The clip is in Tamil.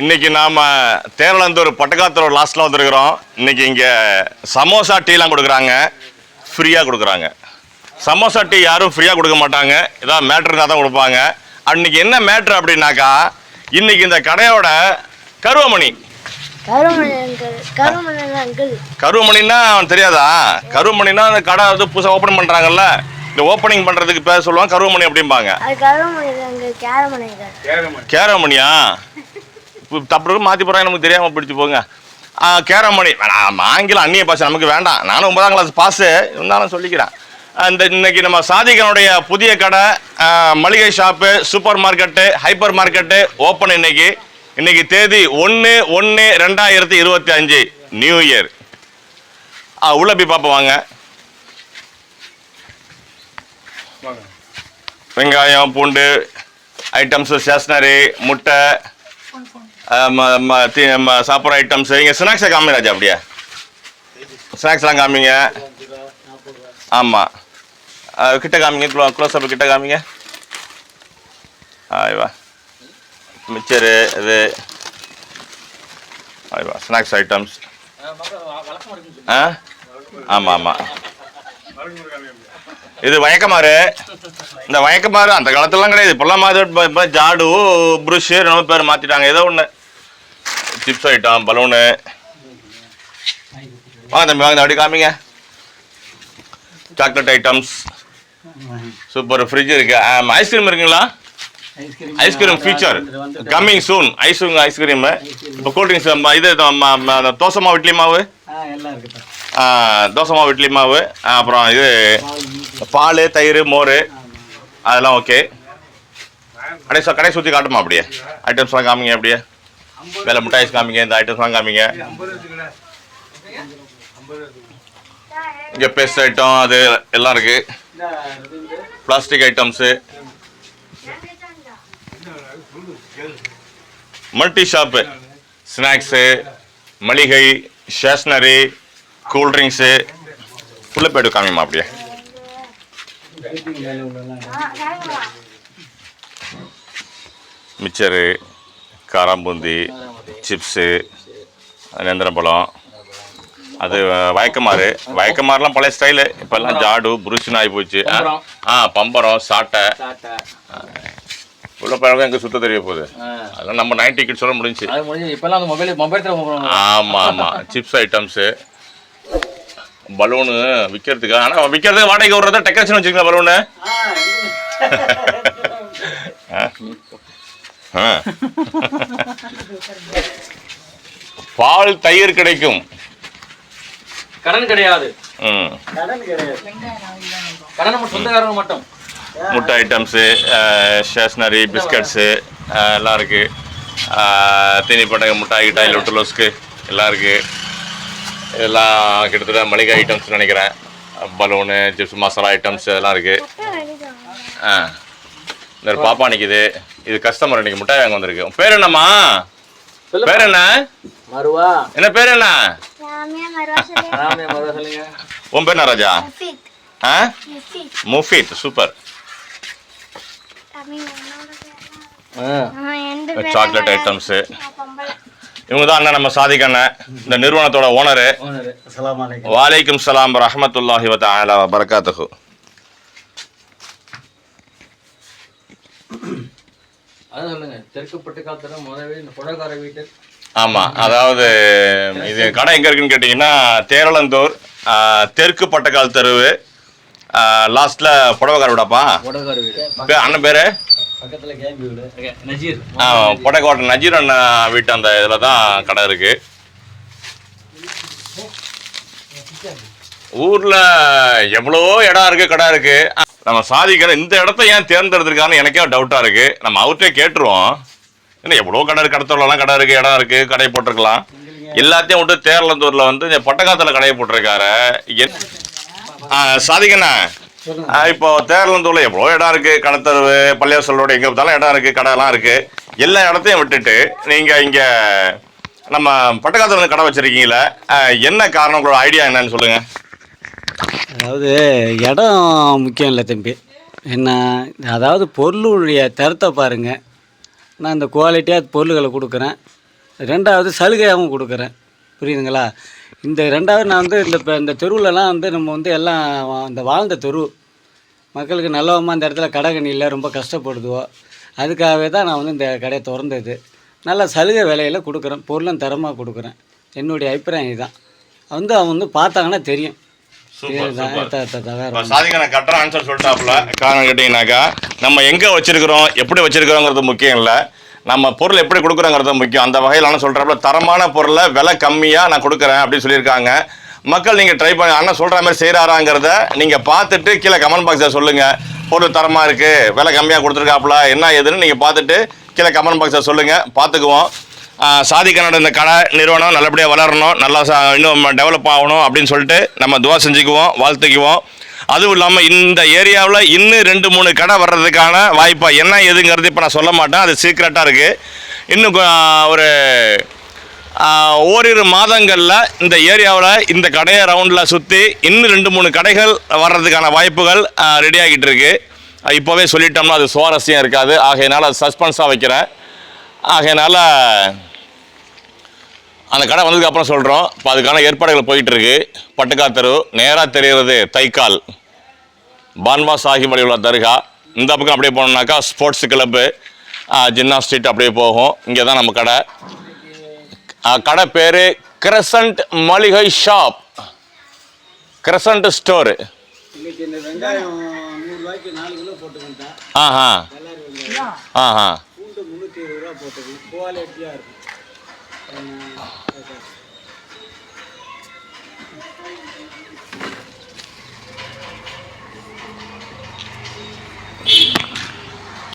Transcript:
இன்னைக்கு நாம தேரலந்தூர் பட்டக்காத்தூர் லாஸ்ட்ல வந்திருக்கிறோம். இன்னைக்கு இங்க சமோசா டீலாம் கொடுக்குறாங்க. ஃப்ரீயா கொடுக்குறாங்க. சமோசா டீ யாரும் ஃப்ரீயா கொடுக்க மாட்டாங்க. ஏதாவது மேட்ரு இருந்தால் தான் கொடுப்பாங்க. அன்னைக்கு என்ன மேட்ரு அப்படின்னாக்கா இன்னைக்கு இந்த கடையோட கருவமணி. கருவமணின்னா அவன் தெரியாதா? கருவமணின்னா அந்த கடை வந்து புதுசாக ஓப்பன் பண்ணுறாங்கல்ல இந்த ஓப்பனிங் பண்ணுறதுக்கு பேர் சொல்லுவாங்க கருவமணி அப்படிம்பாங்க. கேரமணியா? தப்பு மாற்றி போகிறாங்க நமக்கு தெரியாமல் பிடிச்சி போங்க. கேரமணி. ஆங்கிலம் அந்நிய பாஷை நமக்கு வேண்டாம். நானும் ஒன்பதாம் கிளாஸ் பாஸு இருந்தாலும் சொல்லிக்கிறேன். அந்த இன்னைக்கு நம்ம சாதிகனுடைய புதிய கடை மளிகை shop super market hyper market open இன்னைக்கு. இன்னைக்கு தேதி ஒன்று ஒன்று ரெண்டாயிரத்தி இருபத்தி அஞ்சு நியூ இயர் ஆ உள்ள போய் பார்ப்போம் வாங்க. வெங்காயம் பூண்டு ஐட்டம்ஸு ஸ்டேஷ்னரி முட்டை. சாப்பிட்ற ஐட்டம்ஸ் இங்கே ஸ்நாக்ஸை காமி ராஜா அப்படியே. ஸ்நாக்ஸ்லாம் காமிங்க. ஆமாம் கிட்ட காமிங்க க்ளோ க்ளோஸ் அப் கிட்ட காமிங்க. ஆய்வா மிச்சரு இது. ஆய்வா ஸ்நாக்ஸ் ஐட்டம்ஸ் ஆ? ஆமாம் ஆமாம் இது வயக்கமாறு இந்த வயக்கமாறு அந்த காலத்துலலாம் கிடையாது. இப்போல்லாம் மாதிரி இப்போ ஜாடு ப்ரூஷு ரொம்ப பேர் மாற்றிட்டாங்க ஏதோ ஒன்று சிப்ஸ் ஐட்டம் பலூனு. வாங்க தம்பி வாங்க அப்படி காமிங்க. சாக்லேட் ஐட்டம்ஸ் சூப்பர் ஃப்ரிட்ஜ் இருக்கு. ஐஸ்கிரீம் இருக்குங்களா? Ice cream future coming soon ice ice cream இப்போ கூல்ட்ரிங்க்ஸ் இது தோசை மாவு இட்லி மாவு? தோசை. மாவு இட்லி மாவு. அப்புறம் இது பால் தயிர் மோர். அதெல்லாம் ஓகே சு- கடையை சுற்றி காட்டுமா அப்படியே? ஐட்டம்ஸ்லாம் காமிங்க அப்படியே. வேலை மிட்டாய்ஸ் காமிங்க இந்த ஐட்டம்ஸ்லாம் காமிங்க. இங்கே பெஸ்ட் ஐட்டம் அது எல்லாம் இருக்கு. Plastic items multi shop snacks மளிகை ஸ்டேஷ்னரி கூல்ட்ரிங்க்ஸு உள்ள போய்ட்டு காமிமா அப்படியே. மிச்சரு காராம்பூந்தி சிப்ஸு நேந்திரப்பழம் அது வயக்கமாறு. வயக்கமாறுலாம் பழைய ஸ்டைலு. இப்போல்லாம் ஜாடு புருஷன் ஆகி போச்சு ஆ, பம்பரம். சாட்டை. உள்ள பழகம் எங்கே சுத்த தெரிய போகுது. அதெல்லாம் நம்ம நைன் டிக்கெட் சொல்ல முடிஞ்சு இப்பெல்லாம் மொபைல் மொபைல் ஆமாம் ஆமாம் சிப்ஸ் ஐட்டம்ஸு. பலூனு விற்கிறதுக்கு ஆனால் விற்கிறது வாடகை விடுறத டெக்கரேஷன் வச்சுருக்கீங்களா பலூனு. பால் தயிர் கிடைக்கும். கடன் கிடையாது. ம். கடன் கிடையாது. கடன் நம்ம சொந்தக்காரங்க மட்டும். முட்டை ஐட்டம்ஸு ஸ்டேஷ்னரி பிஸ்கட்ஸு எல்லாம் இருக்குது தீனி பட்டங்க முட்டாய் கிட்டாய் லொட்டலோஸ்க்கு எல்லாம் இருக்குது இதெல்லாம் கிட்டத்தட்ட மளிகை ஐட்டம்ஸ் நினைக்கிறேன். பலூனு சிப்ஸ் மசாலா ஐட்டம்ஸ் எல்லாம் இருக்குது ஆ. இந்த பாப்பா நிற்கிது இது கஸ்டமர் இன்னைக்கு முட்டாய் வாங்க வந்திருக்கு. உன் பேர் என்னம்மா? பேர் என்ன? மருவா. என்ன பேர் என்ன? ராமியா மருவாசலே ராமே மருவா சொல்லுங்க. உன் பேர் என்ன ராஜா? முஃபித். ஆ? Mufid. Mufid super. Chocolate items இவங்க தான். அண்ணன் நம்ம சாதிக் அண்ணன். இந்த நிறுவனத்தோட ஓனரு ஓனர் அஸ்ஸலாமு அலைக்கும். வாலைக்கும் சலாம் ரஹமத்துல்லாஹி வ தஆலா வ பரகாத்துஹு. அதான் சொல்லுங்க. தெற்கு பட்டுக்காலத்துல முதவே இந்த புடகார வீட்டு ஆமா அதாவது இது கடை எங்க இருக்குன்னு கேட்டிங்கன்னா தேரளந்தூர் தெற்கு பட்டக்கால் தெருவு. லாஸ்ட்ல புடவைக்கார விடாப்பா? புடகார வீடு. பே- அண்ணன் பேரு? பக்கத்துல கேம்பி வீடு. நஜீர். புடக்கோட்டை நஜீர் அண்ணன் வீட்டு அந்த இதில் தான் கடை இருக்கு. ஊர்ல எவ்வளோ இடம் இருக்கு கடை இருக்கு. நம்ம சாதிக்கிற இந்த இடத்த ஏன் தேர்ந்தெடுத்திருக்கான்னு எனக்கே டவுட்டா இருக்கு. நம்ம அவர்கிட்டே கேட்டுருவோம். என்ன எவ்வளோ கடை இருக்கு கடத்தூர்லாம் கடை இருக்கு இடம் இருக்கு கடை போட்டிருக்கலாம். எல்லாத்தையும் விட்டு தேரலந்தூர்ல வந்து இந்த பட்டக்காத்துல கடையை போட்டிருக்காரு. சாதிக்கண்ணா. இப்போ தேரலந்தூர்ல எவ்வளோ இடம் இருக்கு கடத்தருவு பள்ளியாசலோட எங்க பார்த்தாலும் இடம் இருக்கு கடைலாம் இருக்கு. எல்லா இடத்தையும் விட்டுட்டு நீங்க இங்க நம்ம பட்டக்காத்துல வந்து கடை வச்சிருக்கீங்களே என்ன காரணம்? உங்களோட ஐடியா என்னன்னு சொல்லுங்க. அதாவது இடம் முக்கியம் இல்லை தம்பி. என்ன அதாவது பொருளுடைய தரத்தை பாருங்கள் நான் இந்த குவாலிட்டியாக பொருள்களை கொடுக்குறேன். ரெண்டாவது சலுகையாகவும் கொடுக்குறேன். புரியுதுங்களா? இந்த ரெண்டாவது நான் வந்து இந்த இப்போ இந்த தெருவுலலாம் வந்து நம்ம வந்து எல்லாம் இந்த வாழ்ந்த தெரு. மக்களுக்கு நல்லவமாக இந்த இடத்துல கடை கண்ணி இல்லை ரொம்ப கஷ்டப்படுதுவோ. அதுக்காகவே தான் நான் வந்து இந்த கடையை திறந்தது. நல்ல சலுகை விலையில் கொடுக்குறேன். பொருளும் தரமாக கொடுக்குறேன். என்னுடைய அபிப்பிராயம் இதுதான். வந்து அவன் வந்து பார்த்தாங்கன்னா தெரியும். நான் கரெக்டாக ஆன்சர் சொல்லிட்டாப்புல. காரணம் கேட்டிங்கனாக்கா நம்ம எங்கே வச்சிருக்கிறோம் எப்படி வச்சிருக்கிறோங்கிறது முக்கியம் இல்லை. நம்ம பொருள் எப்படி கொடுக்குறோங்கிறது முக்கியம். அந்த வகையில் நான் சொல்கிறப்ப தரமான பொருளை விலை கம்மியாக நான் கொடுக்குறேன் அப்படின்னு சொல்லியிருக்காங்க. மக்கள் நீங்கள் ட்ரை பண்ணி அண்ணன் சொல்கிற மாதிரி செய்கிறாராங்கிறத நீங்கள் பார்த்துட்டு கீழே கமெண்ட் பாக்ஸில் சொல்லுங்கள் பொருள் தரமாக இருக்குது விலை கம்மியாக கொடுத்துருக்காப்புல என்ன ஏதுன்னு நீங்கள் பார்த்துட்டு கீழே கமெண்ட் பாக்ஸில் சொல்லுங்கள் பார்த்துக்குவோம். சாதி கன்னட இந்த கடை நிறுவனம் நல்லபடியாக வளரணும் நல்லா சா- இன்னும் டெவலப் ஆகணும் அப்படின்னு சொல்லிட்டு நம்ம துவா செஞ்சுக்குவோம் வாழ்த்துக்குவோம். அதுவும் இல்லாமல் இந்த ஏரியாவில் இன்னும் ரெண்டு மூணு கடை வர்றதுக்கான வாய்ப்பா என்ன எதுங்கிறது இப்போ நான் சொல்ல மாட்டேன். அது சீக்ரெட்டாக இருக்குது இன்னும் ஒரு ஓரிரு மாதங்களில் இந்த ஏரியாவில் இந்த கடையை ரவுண்டில் சுற்றி இன்னும் ரெண்டு மூணு கடைகள் வர்றதுக்கான வாய்ப்புகள் ரெடி ஆகிட்டு இருக்கு. இப்போவே சொல்லிட்டோம்னா அது சுவாரஸ்யம் இருக்காது. ஆகையினால அது சஸ்பென்ஸாக வைக்கிறேன். ஆகையினால அந்த கடை வந்ததுக்கு அப்புறம் சொல்கிறோம் இப்போ அதுக்கான ஏற்பாடுகள் போயிட்டு இருக்கு பட்டுக்கா தெரு நேராக தெரிகிறது தைக்கால். பான்வா சாஹிப் அலி உள்ள தர்கா. இந்த பக்கம் அப்படியே போனோம்னாக்கா ஸ்போர்ட்ஸ் கிளப்பு ஜின்னா ஸ்ட்ரீட் அப்படியே போகும். இங்கே தான் நம்ம கடை. கடை பேர் கிரசன்ட் மளிகை ஷாப். Crescent store. ஆஹா. ஆஹா. 嗯，对的。